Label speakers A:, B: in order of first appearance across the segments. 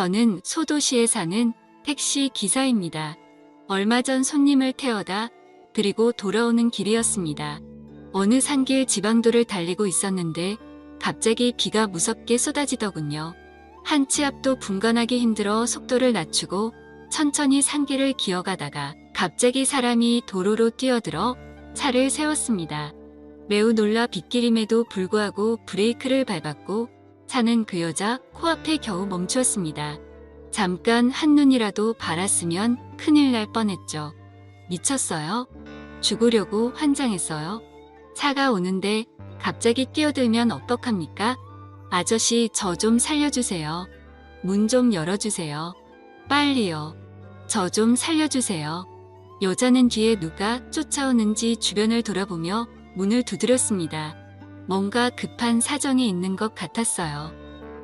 A: 저는 소도시에 사는 택시 기사입니다. 얼마 전 손님을 태워다 그리고 돌아오는 길이었습니다. 어느 산길 지방도를 달리고 있었는데 갑자기 비가 무섭게 쏟아지더군요. 한치 앞도 분간하기 힘들어 속도를 낮추고 천천히 산길을 기어가다가 갑자기 사람이 도로로 뛰어들어 차를 세웠습니다. 매우 놀라 빗길임에도 불구하고 브레이크를 밟았고 차는 그 여자 코앞에 겨우 멈추었습니다. 잠깐 한눈이라도 바랐으면 큰일 날 뻔했죠. 미쳤어요? 죽으려고 환장했어요? 차가 오는데 갑자기 끼어들면 어떡합니까? 아저씨 저 좀 살려주세요. 문 좀 열어주세요. 빨리요. 저 좀 살려주세요. 여자는 뒤에 누가 쫓아오는지 주변을 돌아보며 문을 두드렸습니다. 뭔가 급한 사정이 있는 것 같았어요.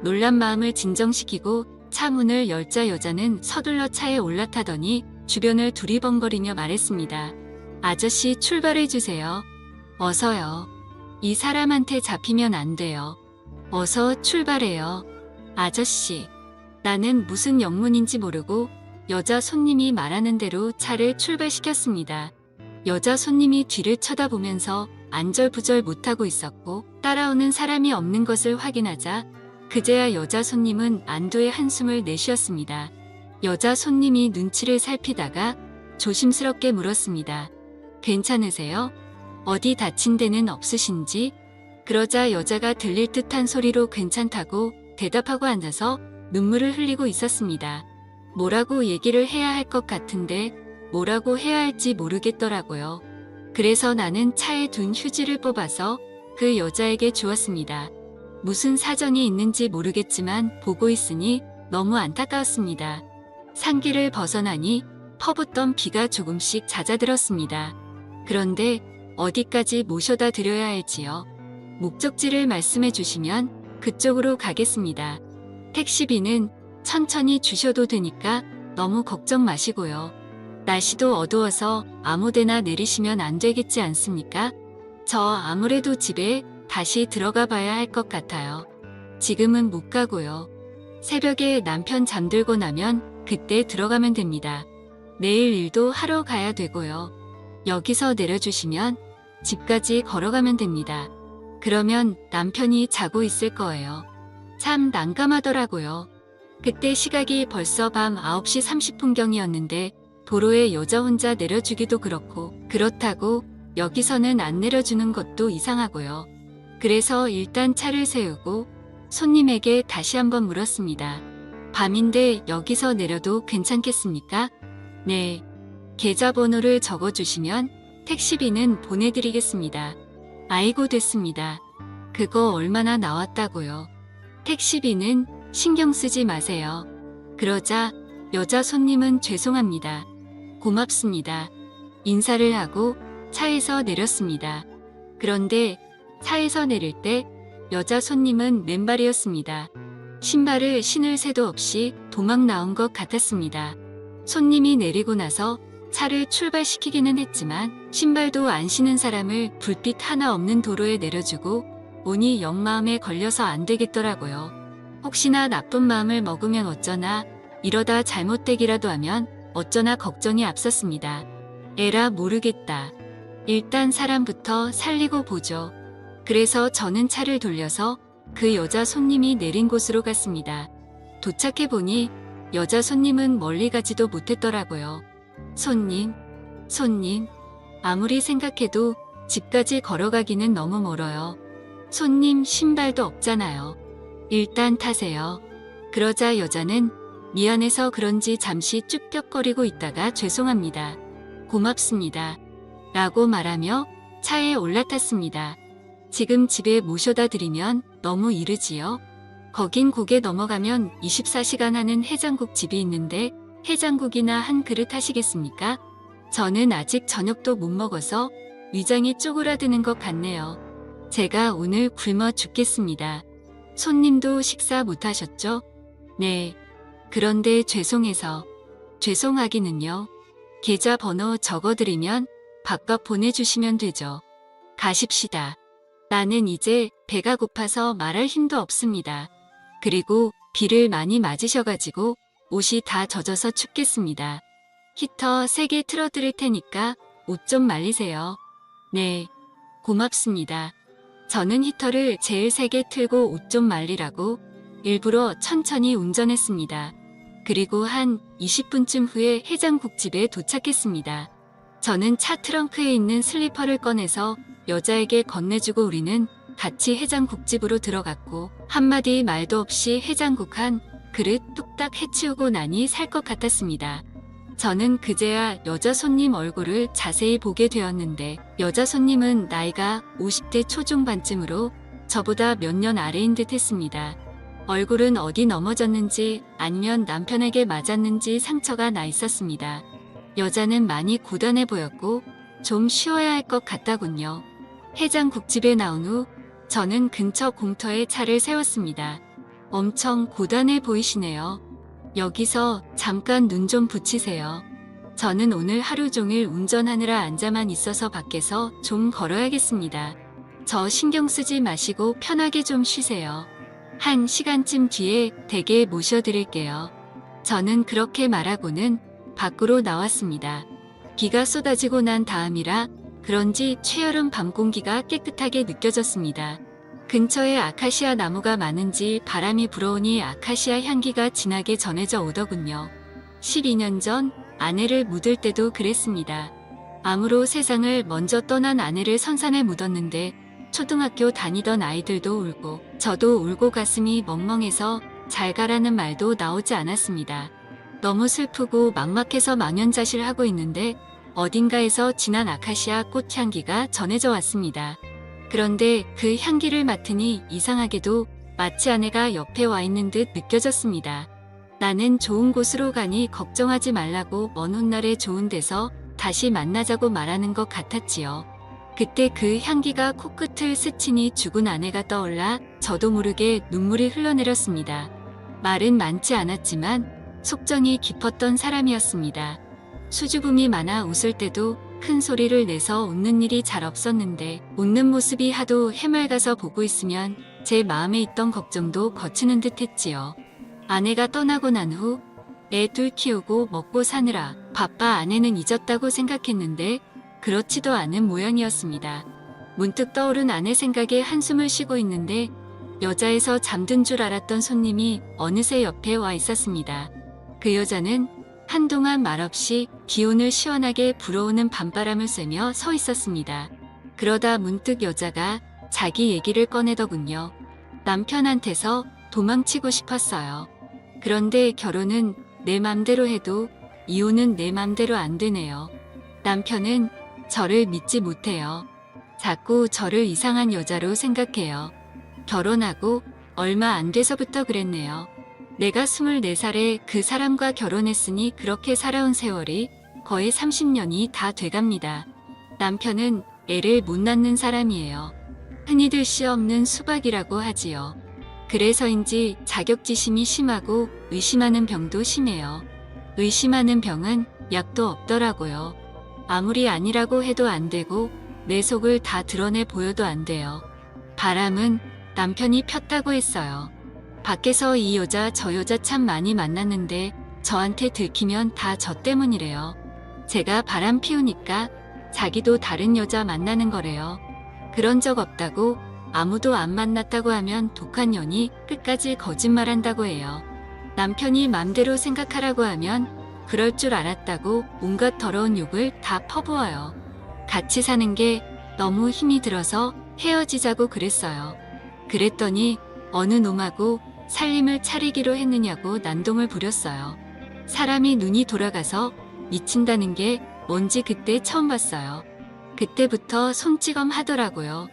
A: 놀란 마음을 진정시키고 차 문을 열자 여자는 서둘러 차에 올라타더니 주변을 두리번거리며 말했습니다. 아저씨 출발해주세요. 어서요. 이 사람한테 잡히면 안 돼요. 어서 출발해요. 아저씨. 나는 무슨 영문인지 모르고 여자 손님이 말하는 대로 차를 출발시켰습니다. 여자 손님이 뒤를 쳐다보면서 안절부절 못하고 있었고 따라오는 사람이 없는 것을 확인하자 그제야 여자 손님은 안도의 한숨을 내쉬었습니다. 여자 손님이 눈치를 살피다가 조심스럽게 물었습니다. 괜찮으세요? 어디 다친 데는 없으신지? 그러자 여자가 들릴 듯한 소리로 괜찮다고 대답하고 앉아서 눈물을 흘리고 있었습니다. 뭐라고 얘기를 해야 할 것 같은데 뭐라고 해야 할지 모르겠더라고요. 그래서 나는 차에 둔 휴지를 뽑아서 그 여자에게 주었습니다. 무슨 사정이 있는지 모르겠지만 보고 있으니 너무 안타까웠습니다. 산길을 벗어나니 퍼붓던 비가 조금씩 잦아들었습니다. 그런데 어디까지 모셔다 드려야 할지요. 목적지를 말씀해 주시면 그쪽으로 가겠습니다. 택시비는 천천히 주셔도 되니까 너무 걱정 마시고요. 날씨도 어두워서 아무데나 내리시면 안 되겠지 않습니까? 저 아무래도 집에 다시 들어가 봐야 할 것 같아요. 지금은 못 가고요. 새벽에 남편 잠들고 나면 그때 들어가면 됩니다. 내일 일도 하러 가야 되고요. 여기서 내려주시면 집까지 걸어가면 됩니다. 그러면 남편이 자고 있을 거예요. 참 난감하더라고요. 그때 시각이 벌써 밤 9시 30분경이었는데 도로에 여자 혼자 내려주기도 그렇고 그렇다고 여기서는 안 내려주는 것도 이상하고요. 그래서 일단 차를 세우고 손님에게 다시 한번 물었습니다. 밤인데 여기서 내려도 괜찮겠습니까? 네. 계좌번호를 적어주시면 택시비는 보내드리겠습니다. 아이고 됐습니다. 그거 얼마나 나왔다고요. 택시비는 신경 쓰지 마세요. 그러자 여자 손님은 죄송합니다. 고맙습니다. 인사를 하고 차에서 내렸습니다. 그런데 차에서 내릴 때 여자 손님은 맨발이었습니다. 신발을 신을 새도 없이 도망 나온 것 같았습니다. 손님이 내리고 나서 차를 출발시키기는 했지만 신발도 안 신은 사람을 불빛 하나 없는 도로에 내려주고 오니 역마음에 걸려서 안 되겠더라고요. 혹시나 나쁜 마음을 먹으면 어쩌나 이러다 잘못되기라도 하면 어쩌나 걱정이 앞섰습니다. 에라 모르겠다. 일단 사람부터 살리고 보죠. 그래서 저는 차를 돌려서 그 여자 손님이 내린 곳으로 갔습니다. 도착해 보니 여자 손님은 멀리 가지도 못했더라고요. 손님, 손님. 아무리 생각해도 집까지 걸어가기는 너무 멀어요. 손님 신발도 없잖아요. 일단 타세요. 그러자 여자는 미안해서 그런지 잠시 쭈뼛거리고 있다가 죄송합니다. 고맙습니다. 라고 말하며 차에 올라탔습니다. 지금 집에 모셔다 드리면 너무 이르지요? 거긴 고개 넘어가면 24시간 하는 해장국 집이 있는데 해장국이나 한 그릇 하시겠습니까? 저는 아직 저녁도 못 먹어서 위장이 쪼그라드는 것 같네요. 제가 오늘 굶어 죽겠습니다. 손님도 식사 못 하셨죠? 네. 그런데 죄송해서. 죄송하기는요. 계좌 번호 적어드리면 바깥 보내주시면 되죠. 가십시다. 나는 이제 배가 고파서 말할 힘도 없습니다. 그리고 비를 많이 맞으셔가지고 옷이 다 젖어서 춥겠습니다. 히터 3개 틀어드릴 테니까 옷 좀 말리세요. 네, 고맙습니다. 저는 히터를 제일 세게 틀고 옷 좀 말리라고 일부러 천천히 운전했습니다. 그리고 한 20분쯤 후에 해장국집에 도착했습니다. 저는 차 트렁크에 있는 슬리퍼를 꺼내서 여자에게 건네주고 우리는 같이 해장국집으로 들어갔고 한마디 말도 없이 해장국 한 그릇 뚝딱 해치우고 나니 살 것 같았습니다. 저는 그제야 여자 손님 얼굴을 자세히 보게 되었는데 여자 손님은 나이가 50대 초중반쯤으로 저보다 몇 년 아래인 듯 했습니다. 얼굴은 어디 넘어졌는지 아니면 남편에게 맞았는지 상처가 나 있었습니다. 여자는 많이 고단해 보였고 좀 쉬어야 할 것 같다군요. 해장국집에 나온 후 저는 근처 공터에 차를 세웠습니다. 엄청 고단해 보이시네요. 여기서 잠깐 눈 좀 붙이세요. 저는 오늘 하루 종일 운전하느라 앉아만 있어서 밖에서 좀 걸어야겠습니다. 저 신경 쓰지 마시고 편하게 좀 쉬세요. 한 시간쯤 뒤에 댁에 모셔드릴게요. 저는 그렇게 말하고는 밖으로 나왔습니다. 비가 쏟아지고 난 다음이라 그런지 최여름 밤 공기가 깨끗하게 느껴졌습니다. 근처에 아카시아 나무가 많은지 바람이 불어오니 아카시아 향기가 진하게 전해져 오더군요. 12년 전 아내를 묻을 때도 그랬습니다. 암으로 세상을 먼저 떠난 아내를 선산에 묻었는데 초등학교 다니던 아이들도 울고 저도 울고 가슴이 멍멍해서 잘 가라는 말도 나오지 않았습니다. 너무 슬프고 막막해서 망연자실하고 있는데 어딘가에서 진한 아카시아 꽃 향기가 전해져 왔습니다. 그런데 그 향기를 맡으니 이상하게도 마치 아내가 옆에 와 있는 듯 느껴졌습니다. 나는 좋은 곳으로 가니 걱정하지 말라고 먼 훗날에 좋은 데서 다시 만나자고 말하는 것 같았지요. 그때 그 향기가 코끝을 스치니 죽은 아내가 떠올라 저도 모르게 눈물이 흘러내렸습니다. 말은 많지 않았지만 속정이 깊었던 사람이었습니다. 수줍음이 많아 웃을 때도 큰 소리를 내서 웃는 일이 잘 없었는데 웃는 모습이 하도 해맑아서 보고 있으면 제 마음에 있던 걱정도 거치는 듯 했지요. 아내가 떠나고 난 후 애 둘 키우고 먹고 사느라 바빠 아내는 잊었다고 생각했는데 그렇지도 않은 모양이었습니다. 문득 떠오른 아내 생각에 한숨을 쉬고 있는데 여자에서 잠든 줄 알았던 손님이 어느새 옆에 와 있었습니다. 그 여자는 한동안 말없이 기온을 시원하게 불어오는 밤바람을 쐬며 서 있었습니다. 그러다 문득 여자가 자기 얘기를 꺼내더군요. 남편한테서 도망치고 싶었어요. 그런데 결혼은 내 맘대로 해도 이혼은 내 맘대로 안 되네요. 남편은 저를 믿지 못해요. 자꾸 저를 이상한 여자로 생각해요. 결혼하고 얼마 안 돼서부터 그랬네요. 내가 24살에 그 사람과 결혼했으니 그렇게 살아온 세월이 거의 30년이 다 돼갑니다. 남편은 애를 못 낳는 사람이에요. 흔히들 시 없는 수박이라고 하지요. 그래서인지 자격지심이 심하고 의심하는 병도 심해요. 의심하는 병은 약도 없더라고요. 아무리 아니라고 해도 안 되고 내 속을 다 드러내 보여도 안 돼요. 바람은 남편이 폈다고 했어요. 밖에서 이 여자 저 여자 참 많이 만났는데 저한테 들키면 다 저 때문이래요. 제가 바람 피우니까 자기도 다른 여자 만나는 거래요. 그런 적 없다고 아무도 안 만났다고 하면 독한 년이 끝까지 거짓말한다고 해요. 남편이 맘대로 생각하라고 하면 그럴 줄 알았다고 온갖 더러운 욕을 다 퍼부어요. 같이 사는 게 너무 힘이 들어서 헤어지자고 그랬어요. 그랬더니 어느 놈하고 살림을 차리기로 했느냐고 난동을 부렸어요. 사람이 눈이 돌아가서 미친다는 게 뭔지 그때 처음 봤어요. 그때부터 손찌검 하더라고요.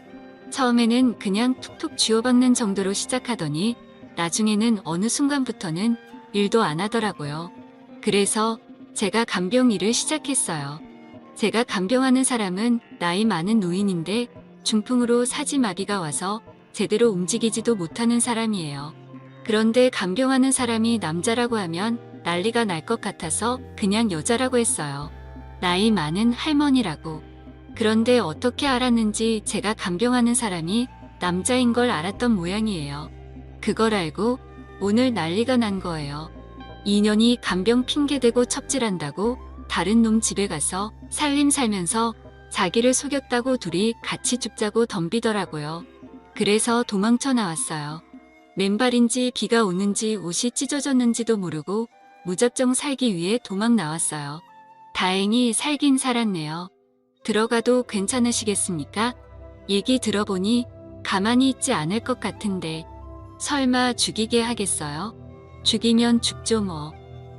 A: 처음에는 그냥 툭툭 쥐어박는 정도로 시작하더니 나중에는 어느 순간부터는 일도 안 하더라고요. 그래서 제가 간병 일을 시작했어요. 제가 간병하는 사람은 나이 많은 노인인데 중풍으로 사지마비가 와서 제대로 움직이지도 못하는 사람이에요. 그런데 간병하는 사람이 남자라고 하면 난리가 날 것 같아서 그냥 여자라고 했어요. 나이 많은 할머니라고. 그런데 어떻게 알았는지 제가 간병하는 사람이 남자인 걸 알았던 모양이에요. 그걸 알고 오늘 난리가 난 거예요. 인연이 간병 핑계대고 첩질한다고 다른 놈 집에 가서 살림 살면서 자기를 속였다고 둘이 같이 죽자고 덤비더라고요. 그래서 도망쳐 나왔어요. 맨발인지 비가 오는지 옷이 찢어졌는지도 모르고 무작정 살기 위해 도망 나왔어요. 다행히 살긴 살았네요. 들어가도 괜찮으시겠습니까? 얘기 들어보니 가만히 있지 않을 것 같은데 설마 죽이게 하겠어요? 죽이면 죽죠 뭐.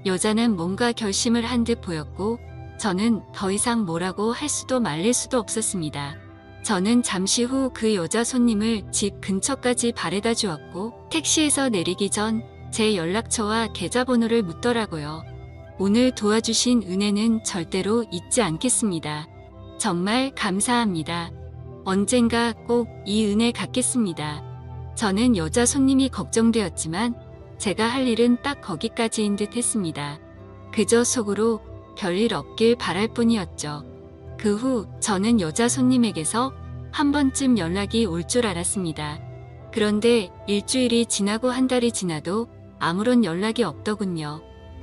A: 여자는 뭔가 결심을 한 듯 보였고 저는 더 이상 뭐라고 할 수도 말릴 수도 없었습니다. 저는 잠시 후 그 여자 손님을 집 근처까지 바래다 주었고 택시에서 내리기 전 제 연락처와 계좌번호를 묻더라고요. 오늘 도와주신 은혜는 절대로 잊지 않겠습니다. 정말 감사합니다. 언젠가 꼭 이 은혜 갚겠습니다. 저는 여자 손님이 걱정되었지만 제가 할 일은 딱 거기까지인 듯 했습니다. 그저 속으로 별일 없길 바랄 뿐이었죠. 그 후 저는 여자 손님에게서 한 번쯤 연락이 올 줄 알았습니다. 그런데 일주일이 지나고 한 달이 지나도 아무런 연락이 없더군요.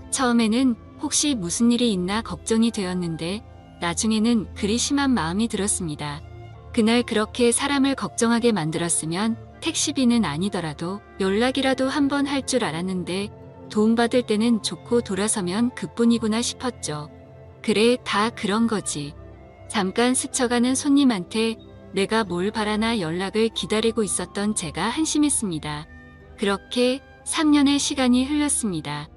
A: 처음에는 혹시 무슨 일이 있나 걱정이 되었는데 나중에는 그리 심한 마음이 들었습니다. 그날 그렇게 사람을 걱정하게 만들었으면 택시비는 아니더라도 연락이라도 한번 할 줄 알았는데 도움받을 때는 좋고 돌아서면 그뿐이구나 싶었죠. 그래, 다 그런 거지. 잠깐 스쳐가는 손님한테 내가 뭘 바라나 연락을 기다리고 있었던 제가 한심했습니다. 그렇게 3년의 시간이 흘렀습니다.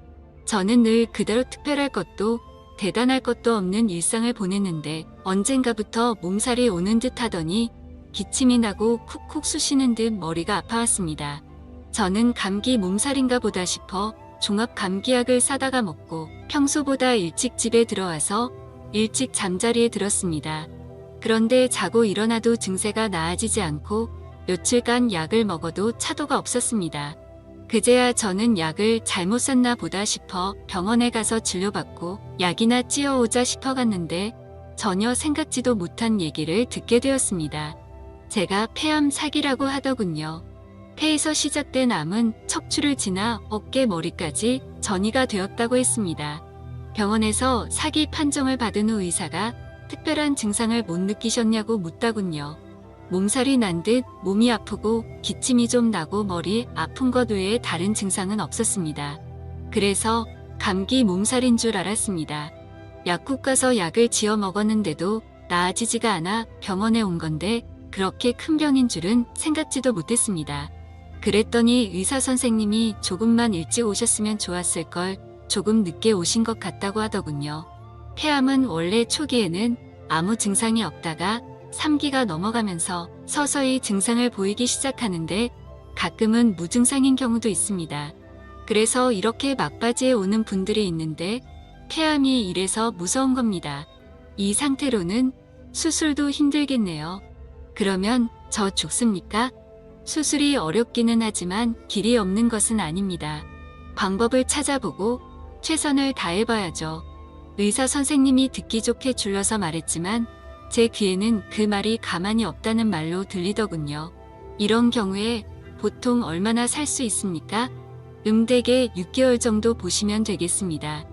A: 저는 늘 그대로 특별할 것도 대단할 것도 없는 일상을 보냈는데 언젠가부터 몸살이 오는 듯 하더니 기침이 나고 쿡쿡 쑤시는 듯 머리가 아파왔습니다. 저는 감기 몸살인가 보다 싶어 종합 감기약을 사다가 먹고 평소보다 일찍 집에 들어와서 일찍 잠자리에 들었습니다. 그런데 자고 일어나도 증세가 나아지지 않고 며칠간 약을 먹어도 차도가 없었습니다. 그제야 저는 약을 잘못 샀나 보다 싶어 병원에 가서 진료받고 약이나 찌어오자 싶어 갔는데 전혀 생각지도 못한 얘기를 듣게 되었습니다. 제가 폐암 사기라고 하더군요. 폐에서 시작된 암은 척추를 지나 어깨 머리까지 전이가 되었다고 했습니다. 병원에서 사기 판정을 받은 후 의사가 특별한 증상을 못 느끼셨냐고 묻다군요. 몸살이 난 듯 몸이 아프고 기침이 좀 나고 머리 아픈 것 외에 다른 증상은 없었습니다. 그래서 감기 몸살인 줄 알았습니다. 약국 가서 약을 지어 먹었는데도 나아지지가 않아 병원에 온 건데 그렇게 큰 병인 줄은 생각지도 못했습니다. 그랬더니 의사 선생님이 조금만 일찍 오셨으면 좋았을 걸 조금 늦게 오신 것 같다고 하더군요. 폐암은 원래 초기에는 아무 증상이 없다가 3기가 넘어가면서 서서히 증상을 보이기 시작하는데 가끔은 무증상인 경우도 있습니다. 그래서 이렇게 막바지에 오는 분들이 있는데 폐암이 이래서 무서운 겁니다. 이 상태로는 수술도 힘들겠네요. 그러면 저 죽습니까? 수술이 어렵기는 하지만 길이 없는 것은 아닙니다. 방법을 찾아보고 최선을 다해봐야죠. 의사 선생님이 듣기 좋게 줄여서 말했지만 제 귀에는 그 말이 가만히 없다는 말로 들리더군요. 이런 경우에 보통 얼마나 살 수 있습니까? 음대개 6개월 정도 보시면 되겠습니다.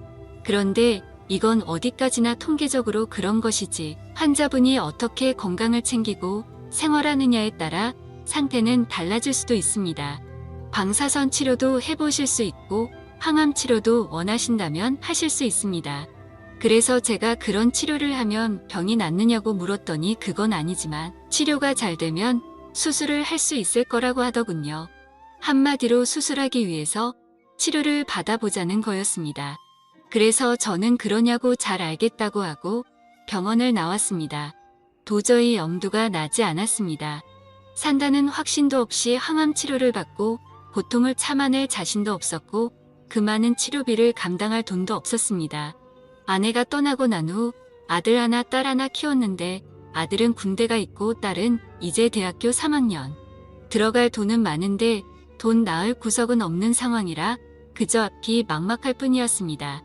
A: 그런데 이건 어디까지나 통계적으로 그런 것이지 환자분이 어떻게 건강을 챙기고 생활하느냐에 따라 상태는 달라질 수도 있습니다. 방사선 치료도 해보실 수 있고 항암 치료도 원하신다면 하실 수 있습니다. 그래서 제가 그런 치료를 하면 병이 낫느냐고 물었더니 그건 아니지만 치료가 잘 되면 수술을 할 수 있을 거라고 하더군요. 한마디로 수술하기 위해서 치료를 받아보자는 거였습니다. 그래서 저는 그러냐고 잘 알겠다고 하고 병원을 나왔습니다. 도저히 엄두가 나지 않았습니다. 산다는 확신도 없이 항암 치료를 받고 고통을 참아낼 자신도 없었고 그 많은 치료비를 감당할 돈도 없었습니다. 아내가 떠나고 난 후 아들 하나 딸 하나 키웠는데 아들은 군대가 있고 딸은 이제 대학교 3학년. 들어갈 돈은 많은데 돈 낳을 구석은 없는 상황이라 그저 앞이 막막할 뿐이었습니다.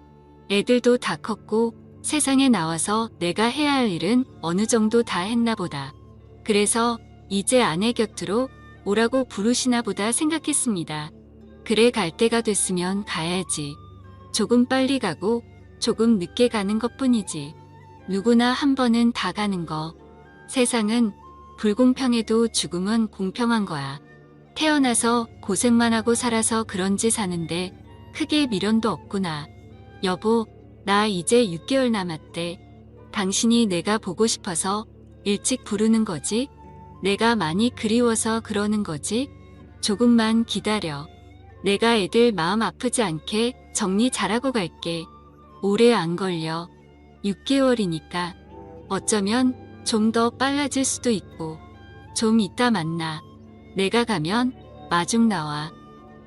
A: 애들도 다 컸고 세상에 나와서 내가 해야 할 일은 어느 정도 다 했나 보다. 그래서 이제 아내 곁으로 오라고 부르시나 보다 생각했습니다. 그래 갈 때가 됐으면 가야지. 조금 빨리 가고 조금 늦게 가는 것 뿐이지. 누구나 한 번은 다 가는 거. 세상은 불공평해도 죽음은 공평한 거야. 태어나서 고생만 하고 살아서 그런지 사는데 크게 미련도 없구나. 여보, 나 이제 6개월 남았대. 당신이 내가 보고 싶어서 일찍 부르는 거지? 내가 많이 그리워서 그러는 거지? 조금만 기다려. 내가 애들 마음 아프지 않게 정리 잘하고 갈게. 오래 안 걸려. 6개월이니까. 어쩌면 좀 더 빨라질 수도 있고. 좀 이따 만나. 내가 가면 마중 나와.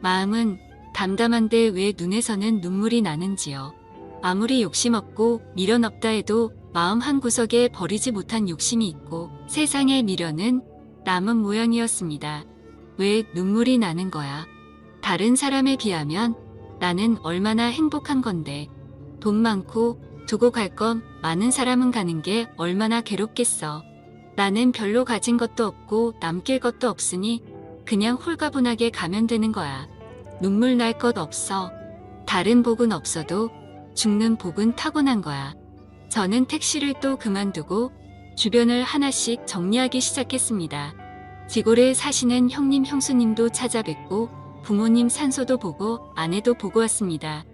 A: 마음은 담담한데 왜 눈에서는 눈물이 나는지요. 아무리 욕심 없고 미련 없다 해도 마음 한 구석에 버리지 못한 욕심이 있고 세상의 미련은 남은 모양이었습니다. 왜 눈물이 나는 거야? 다른 사람에 비하면 나는 얼마나 행복한 건데 돈 많고 두고 갈 건 많은 사람은 가는 게 얼마나 괴롭겠어. 나는 별로 가진 것도 없고 남길 것도 없으니 그냥 홀가분하게 가면 되는 거야. 눈물 날 것 없어. 다른 복은 없어도 죽는 복은 타고난 거야. 저는 택시를 또 그만두고 주변을 하나씩 정리하기 시작했습니다. 지골에 사시는 형님 형수님도 찾아뵙고 부모님 산소도 보고 아내도 보고 왔습니다.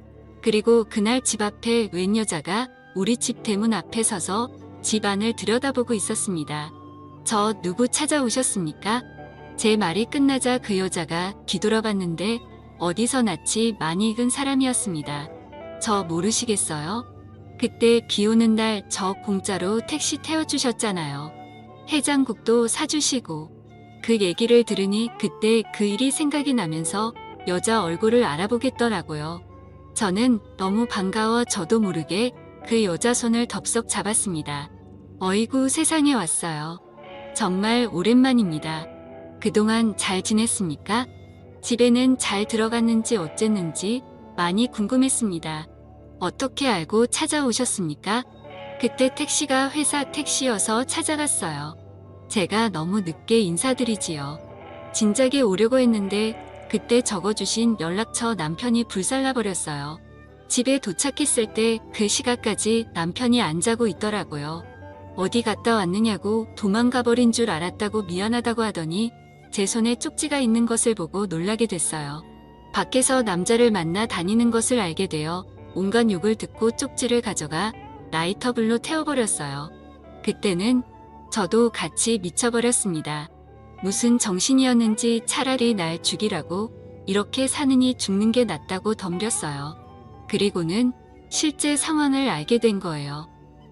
A: 그리고 그날 집 앞에 웬 여자가 우리 집 대문 앞에 서서 집 안을 들여다보고 있었습니다. 저 누구 찾아오셨습니까? 제 말이 끝나자 그 여자가 뒤돌아봤는데 어디서 낯이 많이 익은 사람이었습니다. 저 모르시겠어요? 그때 비 오는 날 저 공짜로 택시 태워주셨잖아요. 해장국도 사주시고 그 얘기를 들으니 그때 그 일이 생각이 나면서 여자 얼굴을 알아보겠더라고요. 저는 너무 반가워 저도 모르게 그 여자 손을 덥석 잡았습니다. 어이구 세상에 왔어요. 정말 오랜만입니다. 그동안 잘 지냈습니까? 집에는 잘 들어갔는지 어쨌는지 많이 궁금했습니다. 어떻게 알고 찾아오셨습니까? 그때 택시가 회사 택시여서 찾아갔어요. 제가 너무 늦게 인사드리지요. 진작에 오려고 했는데 그때 적어주신 연락처 남편이 불살라버렸어요. 집에 도착했을 때 그 시각까지 남편이 안 자고 있더라고요. 어디 갔다 왔느냐고 도망가 버린 줄 알았다고 미안하다고 하더니 제 손에 쪽지가 있는 것을 보고 놀라게 됐어요. 밖에서 남자를 만나 다니는 것을 알게 되어 온갖 욕을 듣고 쪽지를 가져가 라이터불로 태워버렸어요. 그때는 저도 같이 미쳐버렸습니다. 무슨 정신이었는지 차라리 날 죽이라고 이렇게 사느니 죽는 게 낫다고 덤볐어요. 그리고는 실제 상황을 알게 된 거예요.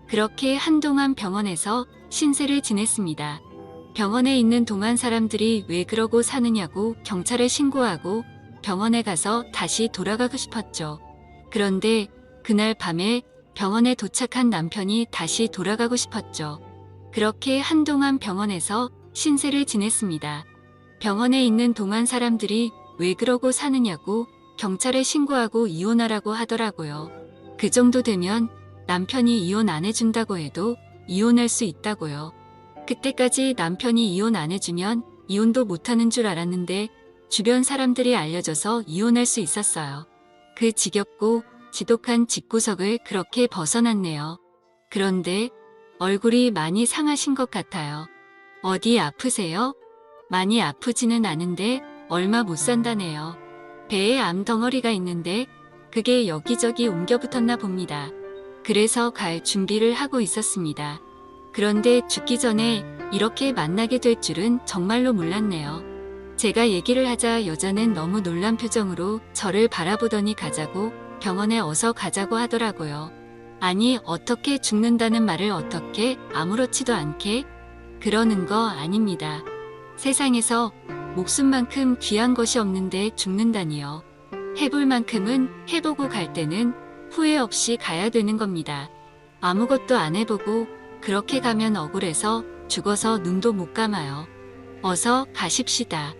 A: 그렇게 한동안 병원에서 신세를 지냈습니다. 병원에 있는 동안 사람들이 왜 그러고 사느냐고 경찰에 신고하고 병원에 가서 다시 돌아가고 싶었죠. 그런데 그날 밤에 병원에 도착한 남편이 다시 돌아가고 싶었죠. 그렇게 한동안 병원에서 신세를 지냈습니다. 병원에 있는 동안 사람들이 왜 그러고 사느냐고 경찰에 신고하고 이혼하라고 하더라고요. 그 정도 되면 남편이 이혼 안 해준다고 해도 이혼할 수 있다고요. 그때까지 남편이 이혼 안 해주면 이혼도 못하는 줄 알았는데 주변 사람들이 알려줘서 이혼할 수 있었어요. 그 지겹고 지독한 집구석을 그렇게 벗어났네요. 그런데 얼굴이 많이 상하신 것 같아요. 어디 아프세요? 많이 아프지는 않은데 얼마 못 산다네요. 배에 암 덩어리가 있는데 그게 여기저기 옮겨 붙었나 봅니다. 그래서 갈 준비를 하고 있었습니다. 그런데 죽기 전에 이렇게 만나게 될 줄은 정말로 몰랐네요. 제가 얘기를 하자 여자는 너무 놀란 표정으로 저를 바라보더니 가자고 병원에 어서 가자고 하더라고요. 아니, 어떻게 죽는다는 말을 어떻게 아무렇지도 않게 그러는 거 아닙니다. 세상에서 목숨만큼 귀한 것이 없는데 죽는다니요. 해볼 만큼은 해보고 갈 때는 후회 없이 가야 되는 겁니다. 아무것도 안 해보고 그렇게 가면 억울해서 죽어서 눈도 못 감아요. 어서 가십시다.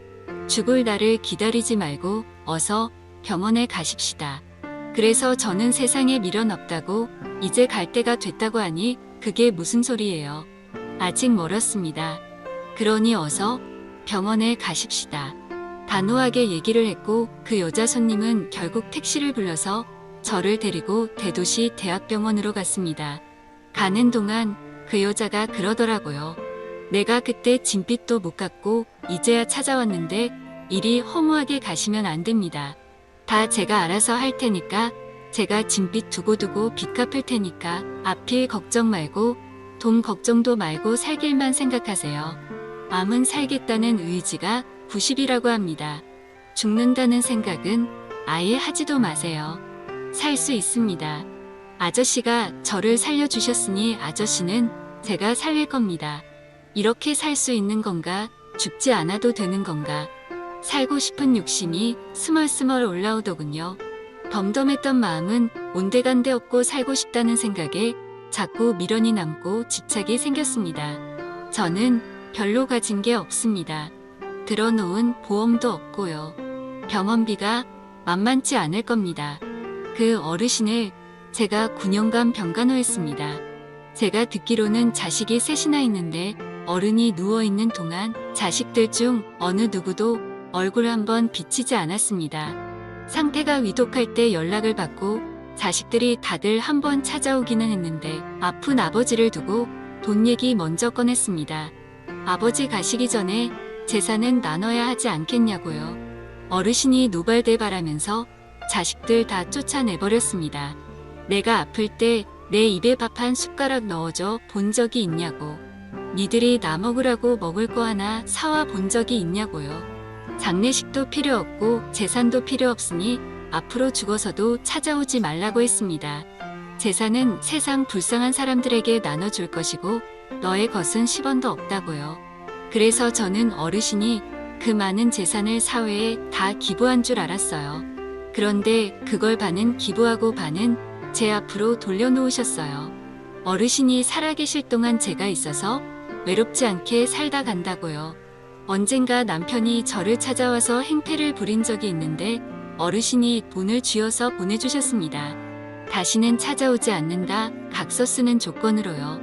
A: 죽을 날을 기다리지 말고 어서 병원에 가십시다. 그래서 저는 세상에 미련 없다고 이제 갈 때가 됐다고 하니 그게 무슨 소리예요. 아직 멀었습니다. 그러니 어서 병원에 가십시다. 단호하게 얘기를 했고 그 여자 손님은 결국 택시를 불러서 저를 데리고 대도시 대학병원으로 갔습니다. 가는 동안 그 여자가 그러더라고요. 내가 그때 진빚도 못 갚고 이제야 찾아왔는데 일이 허무하게 가시면 안 됩니다. 다 제가 알아서 할 테니까 제가 진빚 두고두고 빚 갚을 테니까 앞일 걱정 말고 돈 걱정도 말고 살 길만 생각하세요. 암은 살겠다는 의지가 90이라고 합니다. 죽는다는 생각은 아예 하지도 마세요. 살 수 있습니다. 아저씨가 저를 살려주셨으니 아저씨는 제가 살릴 겁니다. 이렇게 살 수 있는 건가? 죽지 않아도 되는 건가? 살고 싶은 욕심이 스멀스멀 올라오더군요. 덤덤했던 마음은 온데간데 없고 살고 싶다는 생각에 자꾸 미련이 남고 집착이 생겼습니다. 저는 별로 가진 게 없습니다. 들어놓은 보험도 없고요. 병원비가 만만치 않을 겁니다. 그 어르신을 제가 9년간 병간호했습니다. 제가 듣기로는 자식이 셋이나 있는데 어른이 누워있는 동안 자식들 중 어느 누구도 얼굴 한번 비치지 않았습니다. 상태가 위독할 때 연락을 받고 자식들이 다들 한번 찾아오기는 했는데 아픈 아버지를 두고 돈 얘기 먼저 꺼냈습니다. 아버지 가시기 전에 재산은 나눠야 하지 않겠냐고요. 어르신이 노발대발하면서 자식들 다 쫓아내버렸습니다. 내가 아플 때 내 입에 밥 한 숟가락 넣어줘 본 적이 있냐고. 니들이 나 먹으라고 먹을 거 하나 사와 본 적이 있냐고요. 장례식도 필요 없고 재산도 필요 없으니 앞으로 죽어서도 찾아오지 말라고 했습니다. 재산은 세상 불쌍한 사람들에게 나눠줄 것이고 너의 것은 10원도 없다고요. 그래서 저는 어르신이 그 많은 재산을 사회에 다 기부한 줄 알았어요. 그런데 그걸 반은 기부하고 반은 제 앞으로 돌려놓으셨어요. 어르신이 살아계실 동안 제가 있어서 외롭지 않게 살다 간다고요. 언젠가 남편이 저를 찾아와서 행패를 부린 적이 있는데 어르신이 돈을 쥐어서 보내주셨습니다. 다시는 찾아오지 않는다 각서 쓰는 조건으로요.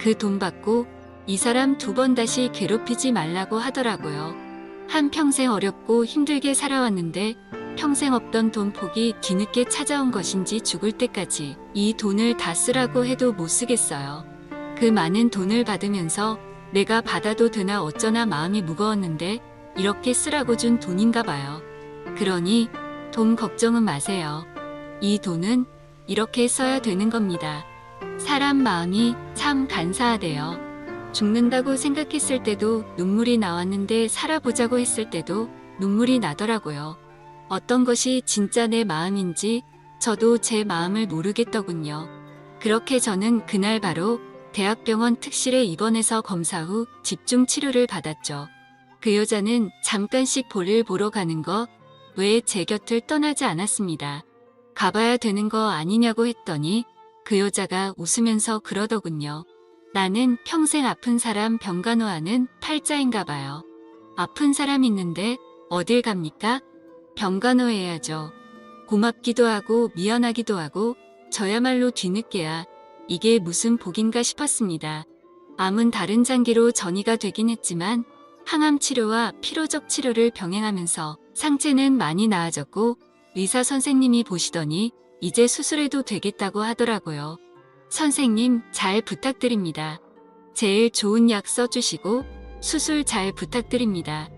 A: 그 돈 받고 이 사람 두 번 다시 괴롭히지 말라고 하더라고요. 한 평생 어렵고 힘들게 살아왔는데 평생 없던 돈 폭이 뒤늦게 찾아온 것인지 죽을 때까지 이 돈을 다 쓰라고 해도 못 쓰겠어요. 그 많은 돈을 받으면서 내가 받아도 되나 어쩌나 마음이 무거웠는데 이렇게 쓰라고 준 돈인가 봐요. 그러니 돈 걱정은 마세요. 이 돈은 이렇게 써야 되는 겁니다. 사람 마음이 참 간사하대요. 죽는다고 생각했을 때도 눈물이 나왔는데 살아보자고 했을 때도 눈물이 나더라고요. 어떤 것이 진짜 내 마음인지 저도 제 마음을 모르겠더군요. 그렇게 저는 그날 바로 대학병원 특실에 입원해서 검사 후 집중 치료를 받았죠. 그 여자는 잠깐씩 볼일 보러 가는 거왜제 곁을 떠나지 않았습니다. 가봐야 되는 거 아니냐고 했더니 그 여자가 웃으면서 그러더군요. 나는 평생 아픈 사람 병간호하는 팔자인가 봐요. 아픈 사람 있는데 어딜 갑니까? 병간호해야죠. 고맙기도 하고 미안하기도 하고 저야말로 뒤늦게야 이게 무슨 복인가 싶었습니다. 암은 다른 장기로 전이가 되긴 했지만 항암 치료와 피로적 치료를 병행하면서 상체는 많이 나아졌고 의사 선생님이 보시더니 이제 수술해도 되겠다고 하더라고요. 선생님 잘 부탁드립니다. 제일 좋은 약 써주시고 수술 잘 부탁드립니다.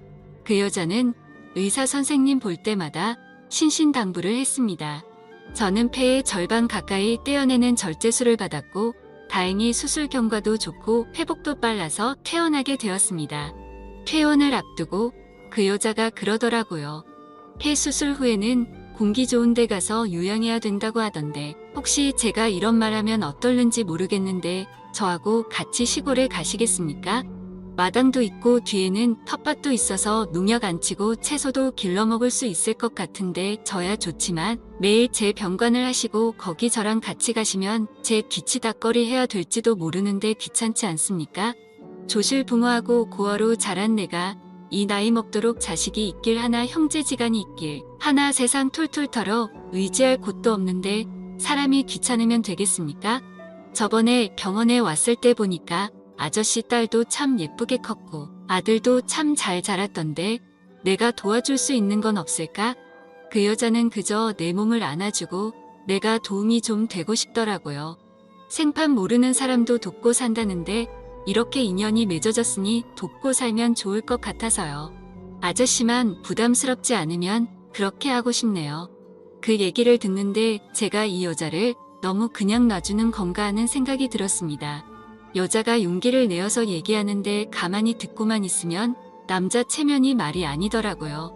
A: 그 여자는 의사 선생님 볼 때마다 신신당부를 했습니다. 저는 폐의 절반 가까이 떼어내는 절제술을 받았고 다행히 수술 경과도 좋고 회복도 빨라서 퇴원하게 되었습니다. 퇴원을 앞두고 그 여자가 그러더라고요. 폐 수술 후에는 공기 좋은 데 가서 요양해야 된다고 하던데 혹시 제가 이런 말하면 어떨는지 모르겠는데 저하고 같이 시골에 가시겠습니까? 마당도 있고 뒤에는 텃밭도 있어서 농약 안 치고 채소도 길러 먹을 수 있을 것 같은데 저야 좋지만 매일 제 병관을 하시고 거기 저랑 같이 가시면 제 뒤치다거리 해야 될지도 모르는데 귀찮지 않습니까? 조실부모하고 고아로 자란 내가 이 나이 먹도록 자식이 있길 하나 형제지간이 있길 하나 세상 툴툴 털어 의지할 곳도 없는데 사람이 귀찮으면 되겠습니까? 저번에 병원에 왔을 때 보니까 아저씨 딸도 참 예쁘게 컸고 아들도 참 잘 자랐던데 내가 도와줄 수 있는 건 없을까? 그 여자는 그저 내 몸을 안아주고 내가 도움이 좀 되고 싶더라고요. 생판 모르는 사람도 돕고 산다는데 이렇게 인연이 맺어졌으니 돕고 살면 좋을 것 같아서요. 아저씨만 부담스럽지 않으면 그렇게 하고 싶네요. 그 얘기를 듣는데 제가 이 여자를 너무 그냥 놔주는 건가 하는 생각이 들었습니다. 여자가 용기를 내어서 얘기하는데 가만히 듣고만 있으면 남자 체면이 말이 아니더라고요.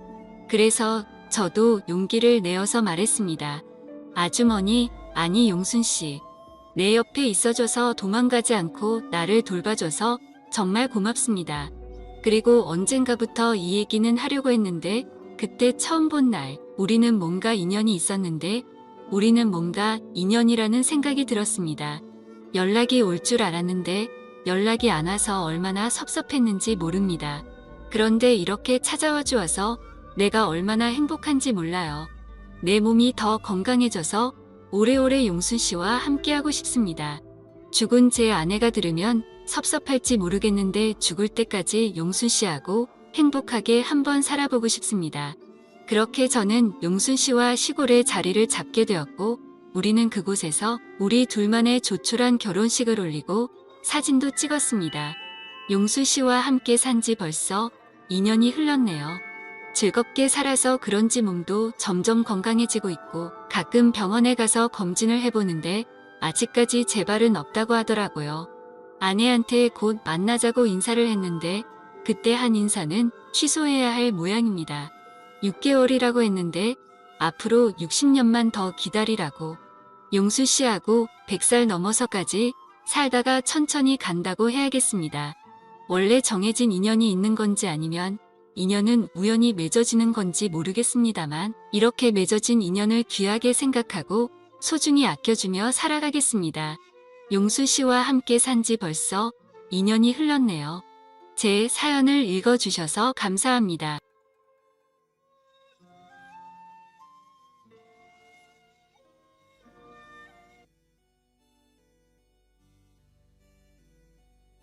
A: 그래서 저도 용기를 내어서 말했습니다. 아주머니, 아니 용순 씨. 내 옆에 있어줘서 도망가지 않고 나를 돌봐줘서 정말 고맙습니다. 그리고 언젠가부터 이 얘기는 하려고 했는데 그때 처음 본 날 우리는 뭔가 인연이 있었는데 우리는 뭔가 인연이라는 생각이 들었습니다. 연락이 올 줄 알았는데 연락이 안 와서 얼마나 섭섭했는지 모릅니다. 그런데 이렇게 찾아와 주어서 내가 얼마나 행복한지 몰라요. 내 몸이 더 건강해져서 오래오래 용순 씨와 함께하고 싶습니다. 죽은 제 아내가 들으면 섭섭할지 모르겠는데 죽을 때까지 용순 씨하고 행복하게 한번 살아보고 싶습니다. 그렇게 저는 용순 씨와 시골에 자리를 잡게 되었고 우리는 그곳에서 우리 둘만의 조촐한 결혼식을 올리고 사진도 찍었습니다. 용순 씨와 함께 산 지 벌써 2년이 흘렀네요. 즐겁게 살아서 그런지 몸도 점점 건강해지고 있고 가끔 병원에 가서 검진을 해보는데 아직까지 재발은 없다고 하더라고요. 아내한테 곧 만나자고 인사를 했는데 그때 한 인사는 취소해야 할 모양입니다. 6개월이라고 했는데 앞으로 60년만 더 기다리라고. 용수 씨하고 100살 넘어서까지 살다가 천천히 간다고 해야겠습니다. 원래 정해진 인연이 있는 건지 아니면 인연은 우연히 맺어지는 건지 모르겠습니다만 이렇게 맺어진 인연을 귀하게 생각하고 소중히 아껴주며 살아가겠습니다. 용수 씨와 함께 산 지 벌써 2년이 흘렀네요. 제 사연을 읽어주셔서 감사합니다.